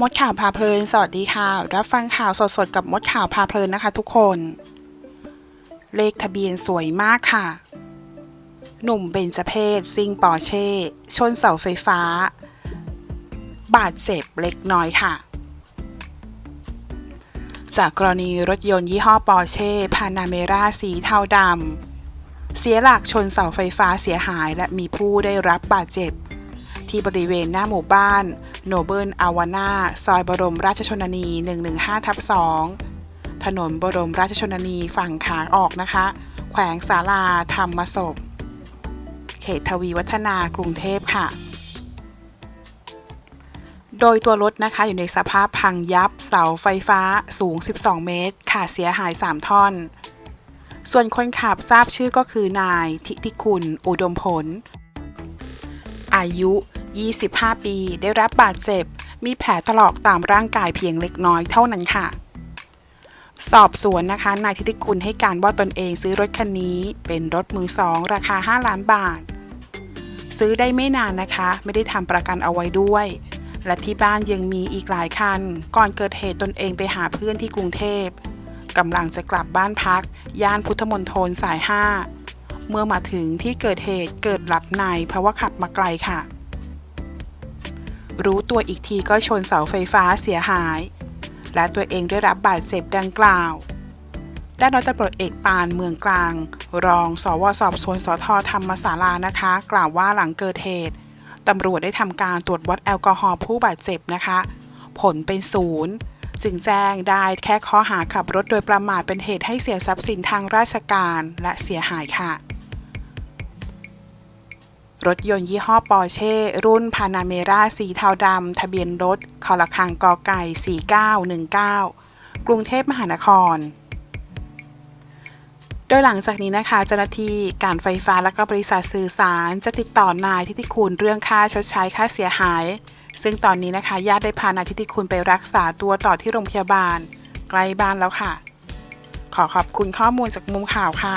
มดข่าวพาเพลิน สวัสดีค่ะ รับฟังข่าวสดๆ กับมดข่าวพาเพลินนะคะทุกคน เลขทะเบียนสวยมากค่ะ หนุ่มเบญจเพศซิงปอร์เช่ ชนเสาไฟฟ้า บาดเจ็บเล็กน้อยค่ะ จากกรณีรถยนต์ยี่ห้อปอร์เช่ พานาเมราสีเทาดำ เสียหลักชนเสาไฟฟ้าเสียหายและมีผู้ได้รับบาดเจ็บ ที่บริเวณหน้าหมู่บ้าน โนเบิลอาวาน่าซอยบรมราชชนนี 115ทับ2ถนนบรมราชชนนีฝั่งขาออกนะคะ แขวงศาลาธรรมศพ เขตทวีวัฒนากรุงเทพค่ะ โดยตัวรถนะคะอยู่ในสภาพพังยับเสาไฟฟ้าสูง 12 เมตร ขาดเสียหาย 3 ท่อน ส่วนคนขับทราบชื่อก็คือนายทิติคุณ อุดมผล อายุ 25 ปี ได้รับบาดเจ็บ มีแผลถลอกตามร่างกายเพียงเล็กน้อยเท่านั้นค่ะ สอบสวนนะคะ นายทิติคุณให้การว่าตนเองซื้อรถคันนี้ เป็นรถมือสอง ราคา 5 ล้านบาท ซื้อได้ไม่นานนะคะ ไม่ได้ทำประกันเอาไว้ด้วย และที่บ้านยังมีอีกหลายคัน ก่อนเกิดเหตุตนเองไปหาเพื่อนที่กรุงเทพกำลังจะกลับบ้านพัก ย่านพุทธมณฑลสาย 5เมื่อมาถึงที่เกิดเหตุเกิดหลับในเพราะว่าขับมาไกลค่ะ รู้ตัวอีกทีก็ชนเสาไฟฟ้าเสียหาย และตัวเองได้รับบาดเจ็บดังกล่าว ด้านร้อยตำรวจเอกปานเมืองกลาง รองสวสอบสวนสทธรรมศาลานะคะ กล่าวว่าหลังเกิดเหตุตำรวจได้ทำการตรวจวัดแอลกอฮอล์ผู้บาดเจ็บนะคะ ผลเป็นศูนย์จึงแจ้งได้แค่ข้อหาขับรถโดยประมาทเป็นเหตุให้เสียทรัพย์สินทางราชการและเสียหายค่ะ รถยนต์ยี่ห้อปอร์เช่ รุ่นพานาเมราสีเทาดำ ทะเบียนรถคอละคังกอไก่ 4919 กรุงเทพมหานคร โดยหลังจากนี้นะคะเจ้าหน้าที่การไฟฟ้าและก็บริษัทสื่อสารจะติดต่อนายทิติคุณเรื่องค่าชดใช้ค่าเสียหาย ซึ่งตอนนี้นะคะญาติได้พานายทิติคุณไปรักษาตัวต่อที่โรงพยาบาล ใกล้บ้านแล้วค่ะ ขอขอบคุณข้อมูลจากมุมข่าวค่ะ